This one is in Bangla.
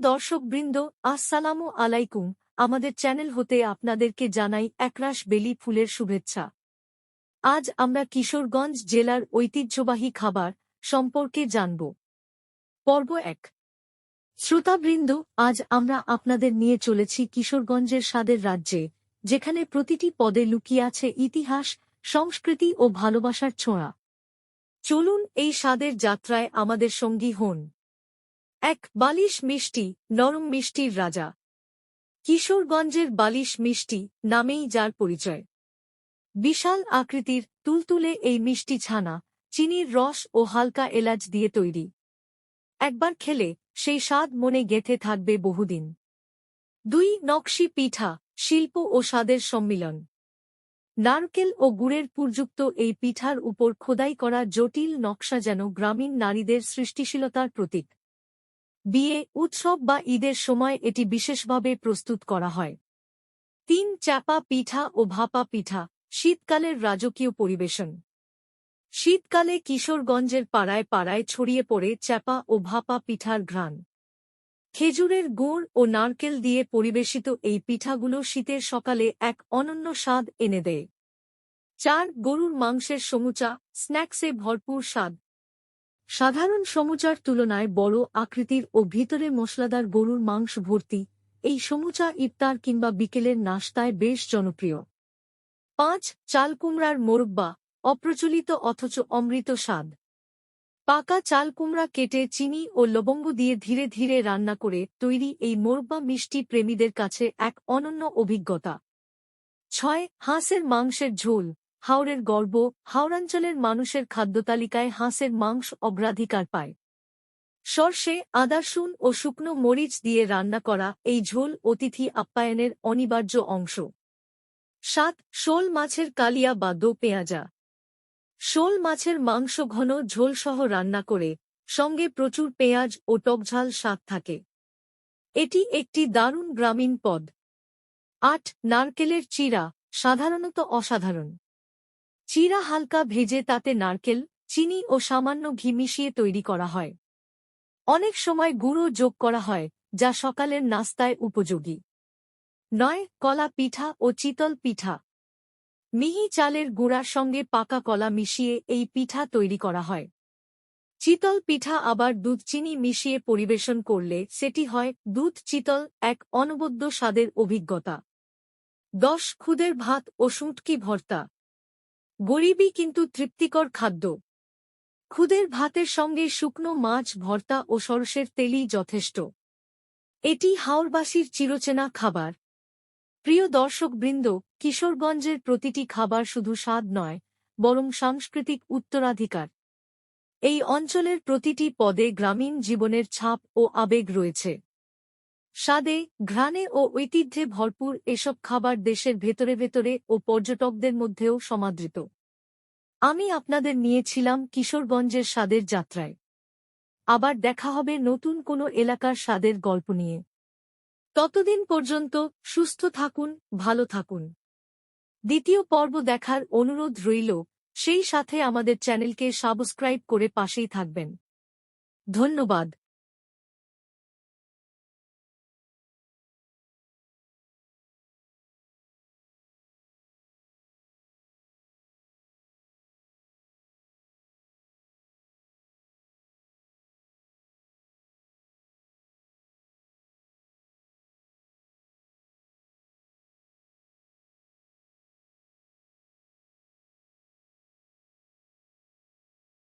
দর্শকবৃন্দ, আসসালামু আলাইকুম। আমাদের চ্যানেল হতে আপনাদেরকে জানাই একরাশ বেলি ফুলের শুভেচ্ছা। আজ আমরা কিশোরগঞ্জ জেলার ঐতিহ্যবাহী খাবার সম্পর্কে জানব। পর্ব এক। শ্রোতাবৃন্দ, আজ আমরা আপনাদের নিয়ে চলেছি কিশোরগঞ্জের স্বাদের রাজ্যে, যেখানে প্রতিটি পদে লুকিয়ে আছে ইতিহাস, সংস্কৃতি ও ভালোবাসার ছোঁয়া। চলুন এই স্বাদের যাত্রায় আমাদের সঙ্গী হন। এক বালিশ মিষ্টি, নরম মিষ্টির রাজা। কিশোরগঞ্জের বালিশ মিষ্টি নামেই যার পরিচয়। বিশাল আকৃতির তুলতুলে এই মিষ্টি ছানা চিনির রস ও হালকা এলাচ দিয়ে তৈরি। একবার খেলে সেই স্বাদ মনে গেথে থাকবে বহুদিন। দুই নকশি পিঠা, শিল্প ও স্বাদের সম্মিলন। নারকেল ও গুড়ের পুরযুক্ত এই পিঠার উপর খোদাই করা জটিল নকশা যেন গ্রামীণ নারীদের সৃষ্টিশীলতার প্রতীক। বিয়ে, উৎসব বা ঈদের সময় এটি বিশেষভাবে প্রস্তুত করা হয়। তিন, চাপা পিঠা ও ভাপা পিঠা, শীতকালের রাজকীয় পরিবেশন। শীতকালে কিশোরগঞ্জের পাড়ায় পাড়ায় ছড়িয়ে পড়ে চ্যাপা ও ভাপা পিঠার ঘ্রাণ। খেজুরের গুড় ও নারকেল দিয়ে পরিবেশিত এই পিঠাগুলো শীতের সকালে এক অনন্য স্বাদ এনে দেয়। চার, গরুর মাংসের সমুচা, স্ন্যাক্সে ভরপুর স্বাদ। সাধারণ সমুচার তুলনায় বড় আকৃতির ও ভিতরে মশলাদার গরুর মাংস ভর্তি, এই সমুচা ইফতার কিংবা বিকেলের নাস্তায় বেশ জনপ্রিয়। পাঁচ, চাল কুমড়ার মোরব্বা, অপ্রচলিত অথচ অমৃত স্বাদ। পাকা চাল কুমড়া কেটে চিনি ও লবঙ্গ দিয়ে ধীরে ধীরে রান্না করে তৈরি এই মোরব্বা মিষ্টি প্রেমীদের কাছে এক অনন্য অভিজ্ঞতা। ছয়, হাঁসের মাংসের ঝোল হাওড়ের গর্ব হাওড়াঞ্চলের মানুষের খাদ্যতালিকায় হাঁসের মাংস অগ্রাধিকার পায়। সর্ষে আদাসুন ও শুকনো মরিচ দিয়ে রান্না করা এই ঝোল অতিথি আপ্যায়নের অনিবার্য অংশ। সাত, শোল মাছের কালিয়া বা দো পেঁয়াজা। শোল মাছের মাংস ঘন ঝোলসহ রান্না করে সঙ্গে প্রচুর পেঁয়াজ ও টকঝাল স্বাদ থাকে। এটি একটি দারুণ গ্রামীণ পদ। আট, নারকেলের চিরা সাধারণত অসাধারণ। চিরা হালকা ভেজে তাতে নারকেল, চিনি ও সামান্য ঘি মিশিয়ে তৈরি করা হয়। অনেক সময় গুঁড়ো যোগ করা হয়, যা সকালের নাস্তায় উপযোগী। নয়, কলা পিঠা ও চিতল পিঠা। মিহি চালের গুঁড়ার সঙ্গে পাকা কলা মিশিয়ে এই পিঠা তৈরি করা হয়। চিতল পিঠা আবার দুধ চিনি মিশিয়ে পরিবেশন করলে সেটি হয় দুধ চিতল এক অনবদ্য স্বাদের অভিজ্ঞতা। দশ, খুদের ভাত ও শুঁটকি ভর্তা। গরিবই কিন্তু তৃপ্তিকর খাদ্য। খুদের ভাতের সঙ্গে শুকনো মাছ, ভর্তা ও সরষের তেলই যথেষ্ট। এটি হাওড়বাসীর চিরচেনা খাবার। প্রিয় দর্শকবৃন্দ, কিশোরগঞ্জের প্রতিটি খাবার শুধু স্বাদ নয়, বরং সাংস্কৃতিক উত্তরাধিকার। এই অঞ্চলের প্রতিটি পদে গ্রামীণ জীবনের ছাপ ও আবেগ রয়েছে। স্বাদে, ঘ্রাণে ও ঐতিহ্যে ভরপুর এসব খাবার দেশের ভেতরে ভেতরে ও পর্যটকদের মধ্যেও সমাদৃত। আমি আপনাদের নিয়েছিলাম কিশোরগঞ্জের স্বাদের যাত্রায়। আবার দেখা হবে নতুন কোনো এলাকার স্বাদের গল্প নিয়ে। ততদিন পর্যন্ত সুস্থ থাকুন, ভালো থাকুন। দ্বিতীয় পর্ব দেখার অনুরোধ রইল, সেই সাথে আমাদের চ্যানেলকে সাবস্ক্রাইব করে পাশেই থাকবেন। ধন্যবাদ।